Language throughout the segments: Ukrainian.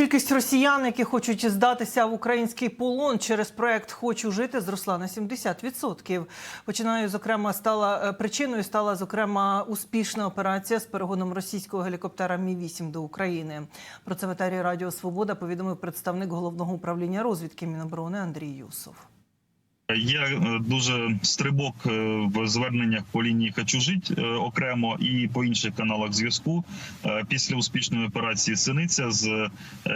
Кількість росіян, які хочуть здатися в український полон через проект Хочу жити зросла на 70%. Починаю, зокрема, стала е, причиною стала зокрема успішна операція з перегоном російського гелікоптера Мі 8 до України. Про це в етері Радіо Свобода повідомив представник головного управління розвідки Міноборони Андрій Юсов. Є е, дуже стрибок е, в зверненнях по лінії «Хочу жить» е, окремо і по інших каналах зв'язку. Після успішної операції Синиця з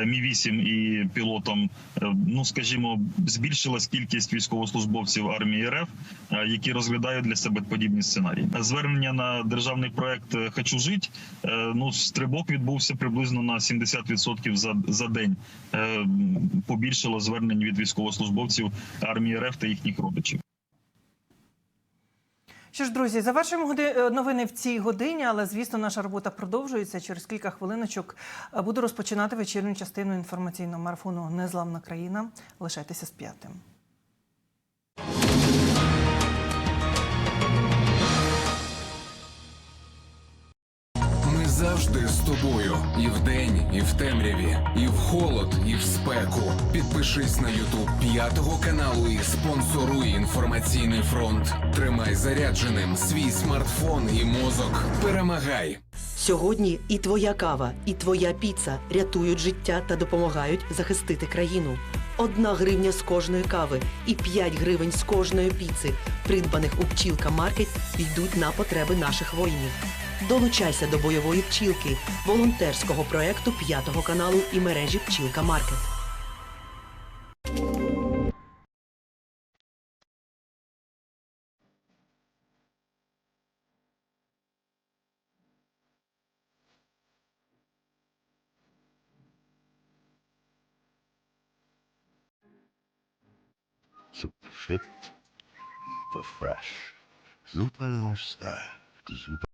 Мі 8 і пілотом, ну скажімо, збільшилась кількість військовослужбовців армії РФ, які розглядають для себе подібні сценарії. Звернення на державний проект «Хочу жить» е, ну стрибок відбувся приблизно на 70% за, за день. Побільшало звернень від військовослужбовців армії РФ та їхніх родичів. Що ж, друзі, завершуємо годи- е, новини в цій годині, але звісно, наша робота продовжується. Через кілька хвилиночок е, буду розпочинати вечірню частину інформаційного марафону Незламна країна. Лишайтеся з п'ятим. Завжди з тобою. І вдень, і в темряві, і в холод, і в спеку. Підпишись на Ютуб п'ятого каналу і спонсоруй інформаційний фронт. Тримай зарядженим свій смартфон і мозок. Перемагай! Сьогодні і твоя кава, і твоя піца рятують життя та допомагають захистити країну. Одна гривня з кожної кави і 5 гривень з кожної піци, придбаних у пчілка Маркет, йдуть на потреби наших воїнів. Долучайся до бойової пчілки, волонтерського проекту п'ятого каналу і мережі Пчілка Маркет. super fit, super fresh, super lifestyle, super.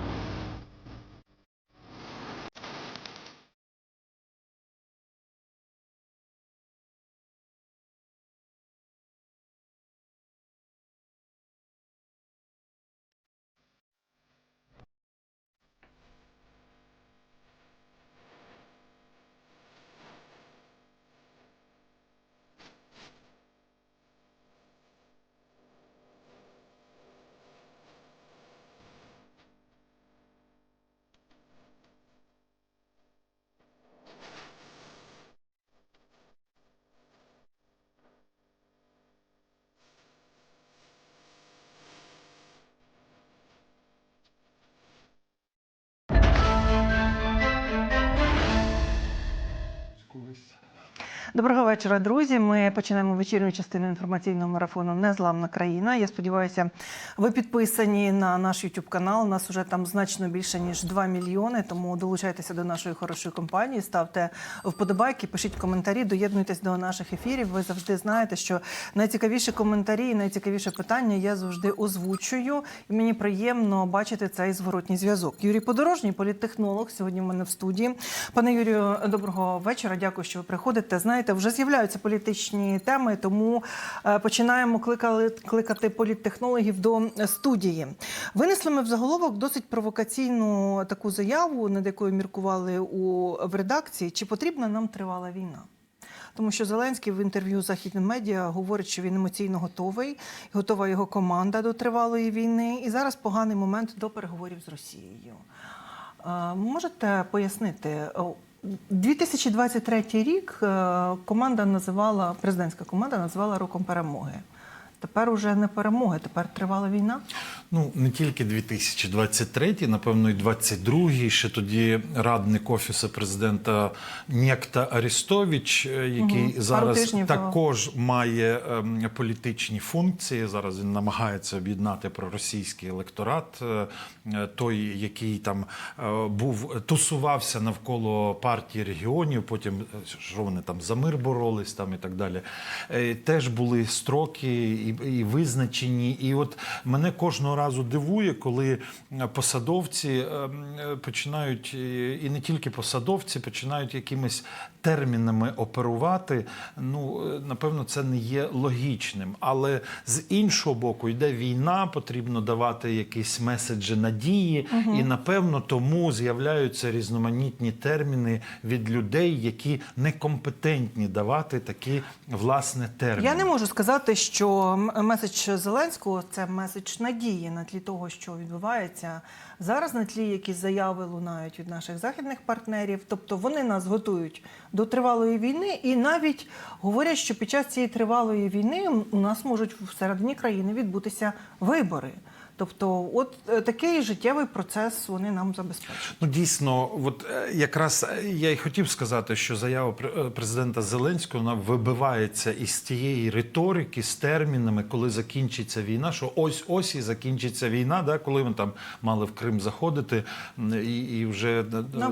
Доброго вечора, друзі. Ми починаємо вечірню частину інформаційного марафону Незламна країна. Я сподіваюся, ви підписані на наш YouTube канал. У нас вже там значно більше ніж 2 мільйони. Тому долучайтеся до нашої хорошої компанії, ставте вподобайки, пишіть коментарі, доєднуйтесь до наших ефірів. Ви завжди знаєте, що найцікавіші коментарі і найцікавіше питання я завжди озвучую. І мені приємно бачити цей зворотній зв'язок. Юрій Подорожній, політтехнолог, сьогодні в мене в студії. Пане Юрію, доброго вечора. Дякую, що ви приходите. Знаєте, вже з'являються політичні теми, тому е, починаємо кликали, кликати політтехнологів до студії. Винесли ми в заголовок досить провокаційну таку заяву, над якою міркували у в редакції. Чи потрібна нам тривала війна? Тому що Зеленський в інтерв'ю західним медіа говорить, що він емоційно готовий, готова його команда до тривалої війни, і зараз поганий момент до переговорів з Росією. Е, Можете пояснити? О, 2023 рік е, команда називала президентська команда називала роком перемоги. Тепер уже не перемоги, тепер тривала війна. Ну не тільки 2023, напевно, і 22-й, Ще тоді радник офісу президента Нєкта Арістович, е, який. Пару зараз також має ем, політичні функції. Зараз він намагається об'єднати проросійський електорат, е, е, той, який там е, був тусувався навколо партії регіонів. Потім що вони там за мир боролись, там і так далі. Е, Теж були строки і, і визначені. І от мене кожного разу дивує, коли е, посадовці е, е, починають, і не тільки посадовці, починають якимись термінами оперувати. Ну, напевно, це не є логічним. Але з іншого боку, йде війна, потрібно давати якісь меседжі надії, і напевно тому з'являються різноманітні терміни від людей, які некомпетентні давати такі власне терміни. Я не можу сказати, що меседж Зеленського це меседж надії на тлі того, що відбувається зараз, на тлі якісь заяви лунають від наших західних партнерів. Тобто вони нас готують до тривалої війни, і навіть говорять, що під час цієї тривалої війни у нас можуть всередині країни відбутися вибори. Тобто, от е, такий життєвий процес вони нам забезпечують. Ну дійсно, от е, якраз е, я й хотів сказати, що заява пр- президента Зеленського вона вибивається із тієї риторики з термінами, коли закінчиться війна. Що ось ось і закінчиться війна, да, коли ми там мали в Крим заходити, і, і вже е,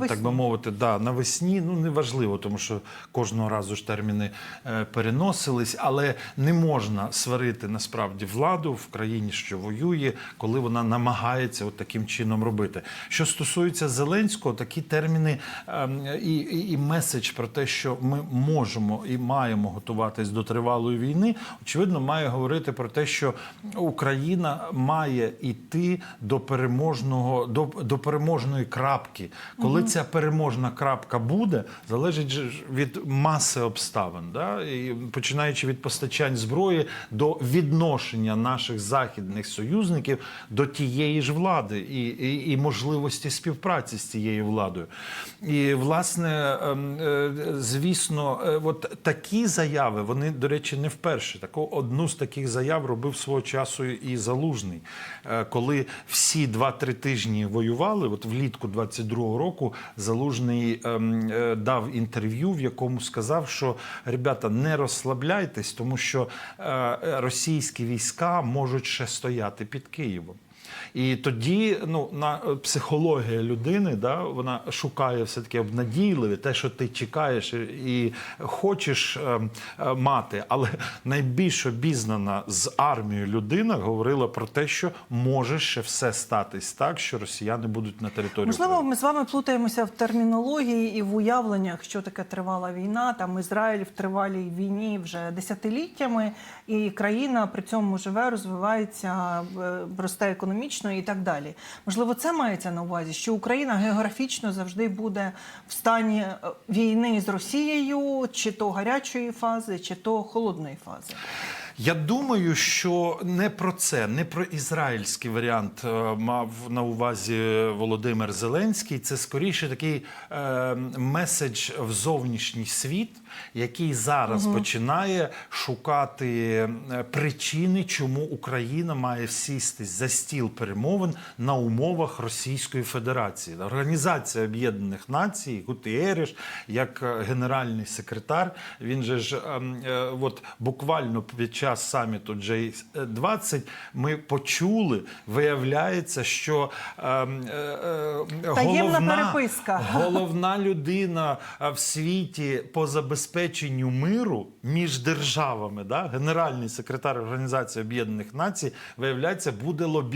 так би мовити, да, навесні. Ну неважливо, тому що кожного разу ж терміни е, переносились, але не можна сварити насправді владу в країні, що воює, коли вона намагається от таким чином робити. Що стосується Зеленського, такі терміни ем, і, і, і меседж про те, що ми можемо і маємо готуватись до тривалої війни, очевидно, має говорити про те, що Україна має йти до переможного до, до переможної крапки. Коли ця переможна крапка буде, залежить від маси обставин, да? і починаючи від постачань зброї до відношення наших західних союзників до тієї ж влади і, і, і можливості співпраці з цією владою. І власне, ем, е, звісно, е, от такі заяви, вони, до речі, не вперше. Таку одну з таких заяв робив свого часу і Залужний, Е, коли всі 2-3 тижні воювали. От влітку 22-го року Залужний ем, дав інтерв'ю, в якому сказав, що ребята, не розслабляйтесь, тому що російські війська можуть ще стояти під Києвом. ചെയ്യുമ്പോൾ І тоді ну, на е, психологія людини да, вона шукає все-таки обнадійливе, те, що ти чекаєш і хочеш е, е, мати. Але найбільш обізнана з армією людина говорила про те, що може ще все статись так, що росіяни будуть на території. Можливо, України. ми з вами плутаємося в термінології і в уявленнях, що таке тривала війна. Там Ізраїль в тривалій війні вже десятиліттями, і країна при цьому живе, розвивається, е, росте економічно і так далі. Можливо, це мається на увазі, що Україна географічно завжди буде в стані е, війни з Росією, чи то гарячої фази, чи то холодної фази. Я думаю, що не про це, не про ізраїльський варіант е, мав на увазі Володимир Зеленський. Це скоріше такий е, меседж в зовнішній світ, який зараз починає шукати е, причини, чому Україна має сістись за стіл перемовин на умовах Російської Федерації. Організація Об'єднаних Націй, Гутієриш, як е, генеральний секретар, він же ж ем, е, от буквально під час саміту J20 ми почули, виявляється, що ем, е, е, головна, переписка. головна людина е, в світі по забезпеченню миру між державами, да, генеральний секретар Організації Об'єднаних Націй, виявляється, буде лобі.